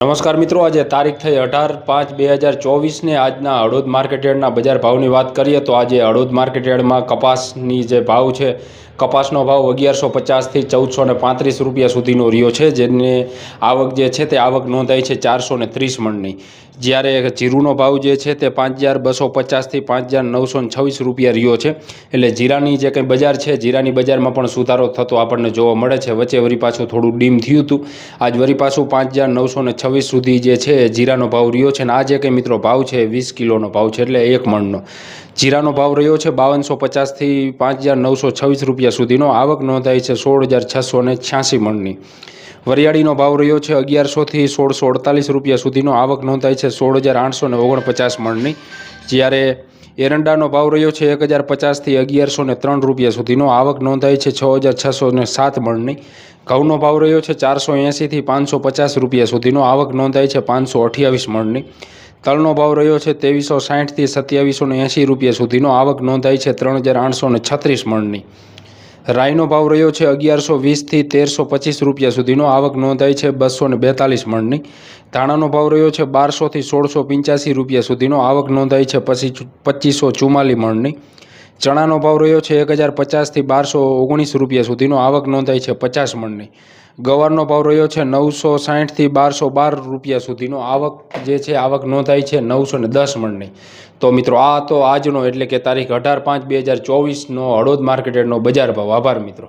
નમસ્કાર મિત્રો, આજે તારીખ થઈ અઢાર પાંચ બે હજાર ચોવીસને આજના હળોદ માર્કેટયાર્ડના બજાર ભાવની વાત કરીએ તો આજે હળોદ માર્કેટયાર્ડમાં કપાસની જે ભાવ છે કપાસનો ભાવ અગિયારસો પચાસથી ચૌદસો ને પાંત્રીસ રૂપિયા સુધીનો રહ્યો છે, જેને આવક જે છે તે આવક નોંધાઈ છે ચારસો ને ત્રીસ મણની. જ્યારે જીરુનો ભાવ જે છે તે પાંચ હજાર બસો પચાસથી પાંચ હજાર નવસો ને છવ્વીસ રૂપિયા રહ્યો છે. એટલે જીરાની જે કંઈ બજાર છે, જીરાની બજારમાં પણ સુધારો થતો આપણને જોવા મળે છે. વચ્ચે વરી પાછું થોડું ડીમ થયું હતું. આજ વરી પાછું પાંચ હજાર નવસો ને છવ્વીસ સુધી જે છે જીરાનો ભાવ રહ્યો છે. અને આ જે કંઈ મિત્રો ભાવ છે, વીસ કિલોનો ભાવ છે, એટલે એક મણનો. જીરાનો ભાવ રહ્યો છે બાવનસો પચાસથી પાંચ હજાર નવસો છવ્વીસ રૂપિયા સુધીનો. આવક નોંધાઈ છે સોળ હજાર છસો ને છ્યાસી મણની. વરિયાળીનો ભાવ રહ્યો છે અગિયારસોથી સોળસો અડતાલીસ રૂપિયા સુધીનો. આવક નોંધાઈ છે સોળ હજાર આઠસો ને ઓગણપચાસ મણની. જ્યારે એરંડાનો ભાવ રહ્યો છે એક હજાર પચાસથી અગિયારસો ને ત્રણ રૂપિયા સુધીનો. આવક નોંધાઈ છે છ હજાર છસો ને સાત મણની. ઘઉંનો ભાવ રહ્યો છે ચારસો એંસીથી પાંચસો પચાસ રૂપિયા સુધીનો. આવક નોંધાઈ છે પાંચસો અઠ્યાવીસ મણની. તલનો ભાવ રહ્યો છે ત્રેવીસો સાઠથી સત્યાવીસો ને એંસી રૂપિયા સુધીનો. આવક નોંધાઈ છે ત્રણ હજાર આઠસો ને છત્રીસ મણની. રાઈનો ભાવ રહ્યો છે અગિયારસો વીસથી તેરસો પચીસ રૂપિયા સુધીનો. આવક નોંધાઈ છે બસો ને બેતાલીસ મણની. ધાણાનો ભાવ રહ્યો છે બારસોથી સોળસો પંચ્યાસી રૂપિયા સુધીનો. આવક નોંધાઈ છે પછી પચીસો ચુમ્માલી મણની. ચણાનો ભાવ રહ્યો છે એક હજાર પચાસથી બારસો ઓગણીસ રૂપિયા સુધીનો. આવક નોંધાઈ છે પચાસ મણની. ગવારનો ભાવ રહ્યો છે નવસો સાઠથી બારસો બાર રૂપિયા સુધીનો. આવક જે છે, આવક નોંધાઈ છે નવસો ને દસ મણની. તો મિત્રો, આ તો આજનો એટલે કે તારીખ અઢાર પાંચ બે હજાર ચોવીસનો હળોદ માર્કેટનો બજાર ભાવ. આભાર મિત્રો.